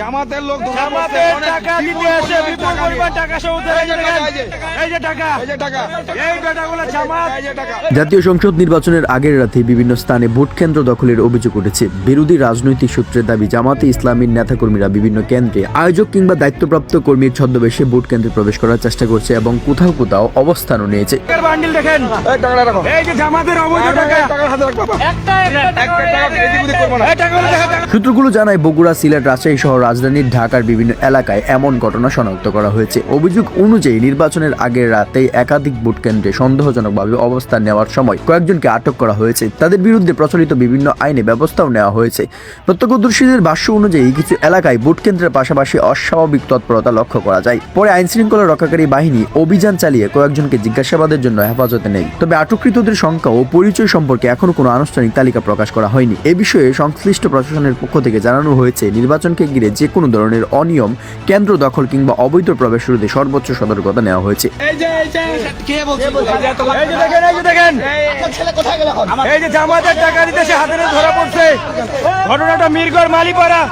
জামাতের লোক জামাতের টাকা দিতে এসে বিপুল পরিমাণ টাকা সহ এই যে টাকা, এই যে। টাকা। এই যে টাকা। এই বেটাগুলো জামাত। এই যে টাকা। জাতীয় সংসদ নির্বাচনের আগের রাতে বিভিন্ন স্থানে ভোট কেন্দ্র দখলের অভিযোগ উঠেছে। বিরোধী রাজনৈতিক সূত্রের দাবি জামাতে ইসলামীর নেতাকর্মীরা বিভিন্ন কেন্দ্রে আয়োজক কিংবা দায়িত্বপ্রাপ্ত কর্মীর ছদ্মবেশে ভোট কেন্দ্রে প্রবেশ করার চেষ্টা করছে এবং কোথাও কোথাও অবস্থানও নিয়েছে। বান্ডিল দেখেন। এই টাকাটা রাখো। এই যে জামাতের অবৈধ টাকা। সূত্রগুলো জানায় বগুড়া সিলেট রাজশাহী সহ রাজধানীর ঢাকার বিভিন্ন এলাকায় এমন ঘটনা শনাক্ত করা হয়েছে। অভিযোগ অনুযায়ী নির্বাচনের আগের রাতে একাধিক ভোট কেন্দ্রে সন্দেহজনকভাবে অবস্থান নেওয়ার সময় কয়েকজনকে আটক করা হয়েছে। তাদের বিরুদ্ধে প্রচলিত বিভিন্ন আইনে ব্যবস্থাও নেওয়া হয়েছে। প্রত্যক্ষদর্শীদের ভাষ্য অনুযায়ী কিছু এলাকায় ভোট কেন্দ্রের পাশাপাশি অস্বাভাবিক তৎপরতা লক্ষ্য করা যায়। পরে আইন শৃঙ্খলা রক্ষাকারী বাহিনী অভিযান চালিয়ে কয়েকজনকে জিজ্ঞাসাবাদের জন্য হেফাজতে নেই তবে আটককৃতদের সংখ্যা ও পরিচয় সম্পর্কে এখনও কোনো আনুষ্ঠানিক তালিকা প্রকাশ করা হয়নি। এ বিষয়ে সংশ্লিষ্ট প্রশাসনের পক্ষ থেকে জানানো হয়েছে, নির্বাচনকে ঘিরে যে কোনো ধরনের অনিয়ম কেন্দ্র দখল কিংবা অবৈধ প্রবেশ রোধে সর্বোচ্চ সতর্কতা নেওয়া হয়েছে এই যে দেখেন এই যে দেখেন এই যে জামাতের টাকা দিতে সে হাতে ধরা পড়ছে ঘটনাটা মালিপাড়া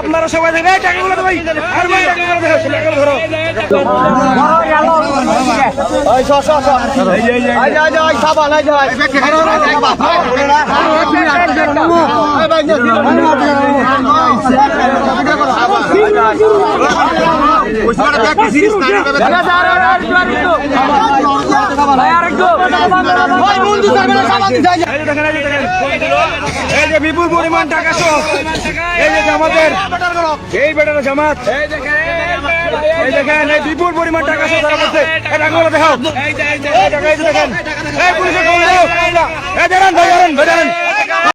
আপনারা সবাই দেখেন টাকাগুলো ভাই আর ভাই টাকাগুলো ধরো এই যে বিপুল পরিমাণ টাকা এই যে জামাতের এই বেটার জামাত এই দেখেন, এই বিপুল পরিমাণ টাকা সহ মধ্যে। এই টাকাগুলো দেখাও। এই টাকা দেখেন। এই পুলিশের এই দাঁড়ান দাঁড়ান দাঁড়ান।